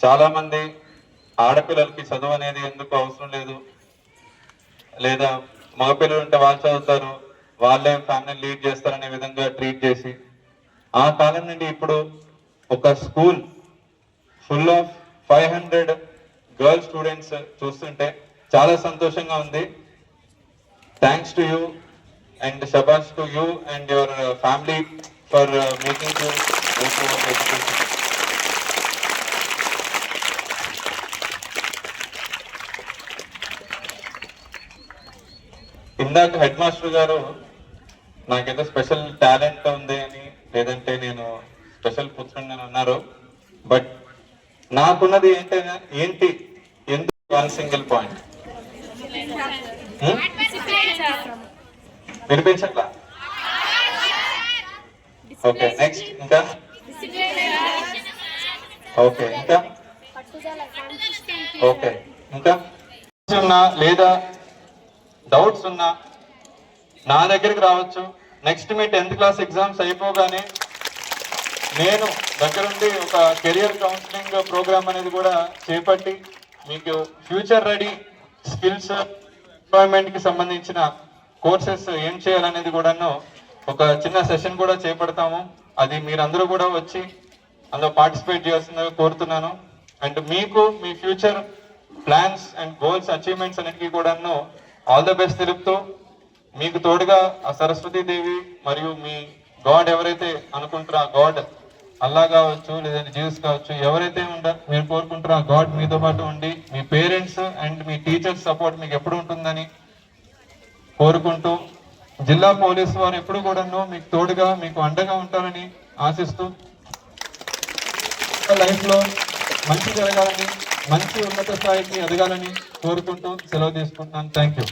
చాలా మంది ఆడపిల్లలకి చదువు అనేది ఎందుకు అవసరం లేదు? లేదా మగపిల్లలు ఉంటే వాళ్ళు చదువుతారు వాళ్ళే ఫ్యామిలీ లీడ్ చేస్తారనే విధంగా ట్రీట్ చేసి ఆ కాలం నుండి ఇప్పుడు ఒక school full of five hundred girl students చూస్తుంటే చాలా సంతోషంగా ఉంది. Thanks to you and షబాష్ to you and your family for making you education ఇందాక హెడ్ మాస్టర్ గారు నాకేదో స్పెషల్ టాలెంట్ ఉంది అని లేదంటే నేను స్పెషల్ పుచ్చుకుని అన్నారు. బట్ నాకున్నది ఏంటి ఏంటి ఎందుకు వన్ సింగిల్ పాయింట్ వినిపించట్లా ఓకే నెక్స్ట్ ఇంకా? ఓకే ఇంకా? ఓకే ఇంకా? ఉన్నా లేదా డౌట్స్ ఉన్నా నా దగ్గరికి రావచ్చు. నెక్స్ట్ మీ టెన్త్ క్లాస్ ఎగ్జామ్స్ అయిపోగానే నేను దగ్గరుండి ఒక కెరియర్ కౌన్సిలింగ్ ప్రోగ్రామ్ అనేది కూడా చేపట్టి మీకు ఫ్యూచర్ రెడీ స్కిల్స్ ఎంప్లాయ్మెంట్కి సంబంధించిన కోర్సెస్ ఏం చేయాలనేది కూడాను ఒక చిన్న సెషన్ కూడా చేపడతాము. అది మీరందరూ కూడా వచ్చి అందులో పార్టిసిపేట్ చేయాల్సిందిగా కోరుతున్నాను. అండ్ మీకు మీ future plans and goals achievements అన్నిటికీ కూడాను ఆల్ ద బెస్ట్ తెలుపుతూ మీకు తోడుగా ఆ సరస్వతీదేవి మరియు మీ గాడ్ ఎవరైతే అనుకుంటారో ఆ గాడ్ అల్లా కావచ్చు లేదంటే జీసస్ కావచ్చు ఎవరైతే ఉండ మీరు కోరుకుంటారో ఆ గాడ్ మీతో పాటు ఉండి మీ పేరెంట్స్ అండ్ మీ టీచర్స్ సపోర్ట్ మీకు ఎప్పుడు ఉంటుందని కోరుకుంటూ జిల్లా పోలీసు వారు ఎప్పుడు కూడాను మీకు తోడుగా మీకు అండగా ఉంటారని ఆశిస్తూ లైఫ్లో మంచి జరగాలని మంచి ఉన్నత స్థాయికి ఎదగాలని కోరుకుంటూ సెలవు తీసుకుంటున్నాను. Thank you